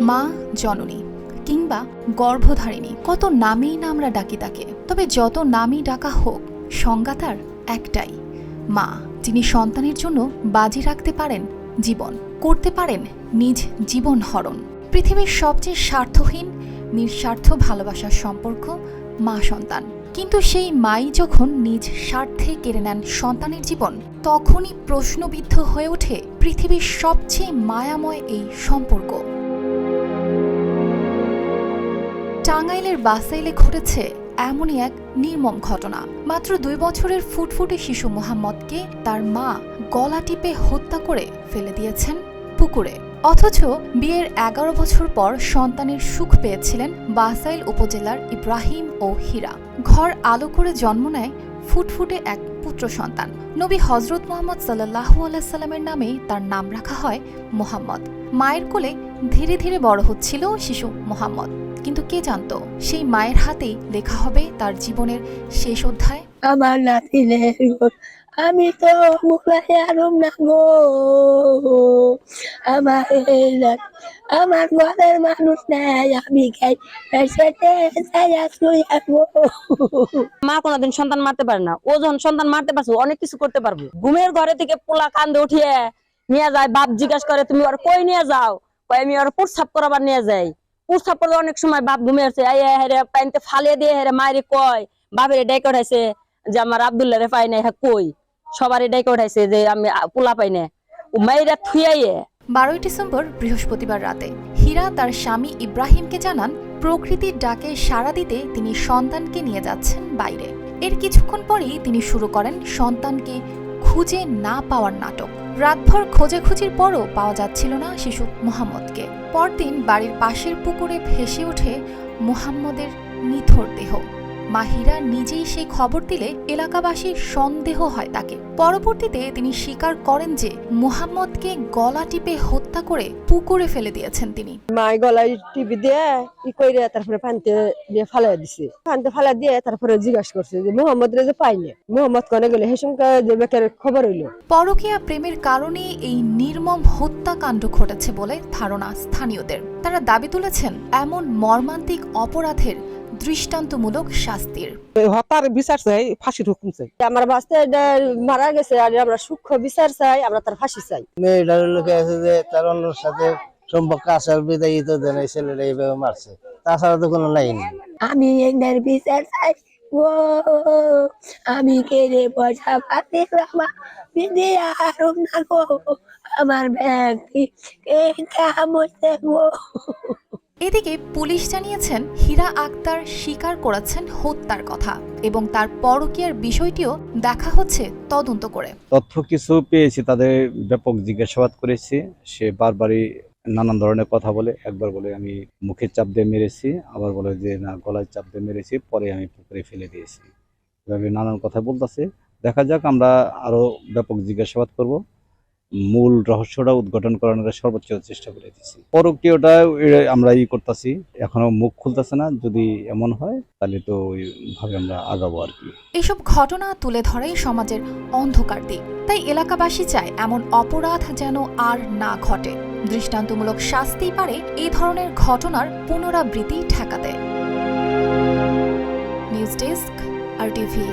মা জননী কিংবা গর্ভধারিণী, কত নামেই না আমরা ডাকি তাকে, তবে যত নামই ডাকা হোক, সংজ্ঞা তার একটাই। মা, যিনি সন্তানের জন্য বাজি রাখতে পারেন জীবন, করতে পারেন নিজ জীবন হরণ। পৃথিবীর সবচেয়ে স্বার্থহীন, নিঃস্বার্থ ভালোবাসার সম্পর্ক মা সন্তান। কিন্তু সেই মাই যখন নিজ স্বার্থে কেড়ে নেন সন্তানের জীবন, তখনই প্রশ্নবিদ্ধ হয়ে ওঠে পৃথিবীর সবচেয়ে মায়াময় এই সম্পর্ক। টাঙ্গাইলের বাসাইলে ঘটেছে এমনই এক নির্মম ঘটনা। মাত্র দুই বছরের ফুটফুটে শিশু মোহাম্মদকে তার মা গলা টিপে হত্যা করে ফেলে দিয়েছেন পুকুরে। অথচ বিয়ের এগারো বছর পর সন্তানের সুখ পেয়েছিলেন বাসাইল উপজেলার ইব্রাহিম ও হীরা। ঘর আলো করে জন্ম নেয় ফুটফুটে এক পুত্র সন্তান। নবী হজরত মোহাম্মদ সাল্লাহু আলাইসাল্লামের নামে তার নাম রাখা হয় মোহাম্মদ। মায়ের কোলে ধীরে ধীরে বড় হচ্ছিল শিশু মোহাম্মদ। কিন্তু কে জানত, সেই মায়ের হাতেই লেখা হবে তার জীবনের শেষ অধ্যায়। আমার আমি তো মুখে না গো আমার আমার ঘরের মানুষ নাই, আমি খাই মা কোনোদিন সন্তান মারতে পারে না। ও যখন সন্তান মারতে পারছে অনেক কিছু করতে পারব। ঘুমের ঘরে থেকে পোলা কান্দে উঠিয়ে নিয়ে যায়, বাপ জিজ্ঞাসা করে, তুমি ওর কই নিয়ে যাও? কই আমি ওর পুরসাপ করাবার নিয়ে যাই। পুরসাপ করলে অনেক সময় বাপ ঘুমে এই হেরে পাইনতে ফালিয়ে দিয়ে হেরে, মায়ের কয়, বাপের ডেকে উঠাইছে যে আমার আবদুল্লাহ রে পাই নাই হ্যাঁ কই? সবারই ডেকে উঠাইছে যে আমি পোলা পাই না। মাইরা থুয়াইয়ে বারোই ডিসেম্বর বৃহস্পতিবার রাতে হীরা তার স্বামী ইব্রাহিমকে জানান, প্রকৃতির ডাকে সাড়া দিতে তিনি সন্তানকে নিয়ে যাচ্ছেন বাইরে। এর কিছুক্ষণ পরেই তিনি শুরু করেন সন্তানকে খুঁজে না পাওয়ার নাটক। রাতভর খোঁজাখুঁজির পরও পাওয়া যাচ্ছিল না শিশু মোহাম্মদকে। পরদিন বাড়ির পাশের পুকুরে ভেসে ওঠে মোহাম্মদের নিথর দেহ। মাহিরা নিজেই সেই খবর দিলে এলাকাবাসীর সন্দেহ হয় তাকে। পরবর্তীতে তিনি স্বীকার করেন যে মুহাম্মদকে গলা টিপে হত্যা করে পুকুরে ফেলে দিয়েছেন তিনি। মাই গলায় টিভি দিয়ে ই কইরে তারপরে পানিতে দিয়ে ফালাই দিছে। পানিতে ফালাই দিয়ে তারপরে জিজ্ঞাসা করছে যে মোহাম্মদ রে যে পাইনি? মোহাম্মদ কনে গেলে? সঙ্গে যে বেকার খবর হইল। পরকীয়া প্রেমের কারণে এই নির্মম হত্যাকাণ্ড ঘটেছে বলে ধারণা স্থানীয়দের। তারা দাবি তুলেছেন এমন মর্মান্তিক অপরাধের দৃষ্টান্তমূলক শাস্তির। হত্যার বিচার চাই ফাঁসির হুকুম চাই। আমার বাস্তে মারা গেছে আর আমরা সূক্ষ্ম বিচার চাই আমরা তার ফাঁসি চাই। মেয়েটার লোকে আছে যে তার অন্যর সাথে সম্পর্ক আসার বিদায়ী তো দেন এই ছেলেটা এইভাবে মারছে। তাছাড়া তো কোনো লাইন নেই। আমি এনার বিচার চাই। গো আমি কেড়ে পয়সা পাতি রামা বিধি আরম না গো আমার ব্যাগ কামড়ছে গো এদিকে পুলিশ জানিয়েছেন হীরা আক্তার স্বীকার করেছেন হত্যার কথা এবং তার পরকীয়ার বিষয়টিও দেখা হচ্ছে তদন্ত করে। তথ্য কিছু পেয়েছি, তাদের ব্যাপক জিজ্ঞাসাবাদ করেছি। সে বারবারই নানান ধরনের কথা বলে, একবার বলে আমি মুখে চাপ দিয়ে মেরেছি, আবার বলে যে না গলায় চাপ দিয়ে মেরেছি, পরে আমি পুকুরে ফেলে দিয়েছি। এভাবে নানান কথা বলতেছে। দেখা যাক, আমরা আরও ব্যাপক জিজ্ঞাসাবাদ করব। মূল রহস্যটা উদ্ঘাটন করানোর সর্বোচ্চ চেষ্টা করে দিচ্ছি পরকীয়টা আমরা ই করতেছি, এখনও মুখ খুলতেছে না, যদি এমন হয়, তাহলে তো ওইভাবে আমরা আগাবো আর কি। এসব ঘটনা তুলে ধরেই সমাজের অন্ধকার দিক। তাই এলাকাবাসী চায় এমন অপরাধ যেন আর না ঘটে। দৃষ্টান্তমূলক শাস্তি পারে এই ধরনের ঘটনার পুনরাবৃত্তি ঠেকাতে। নিউজ ডেস্ক, আর টিভি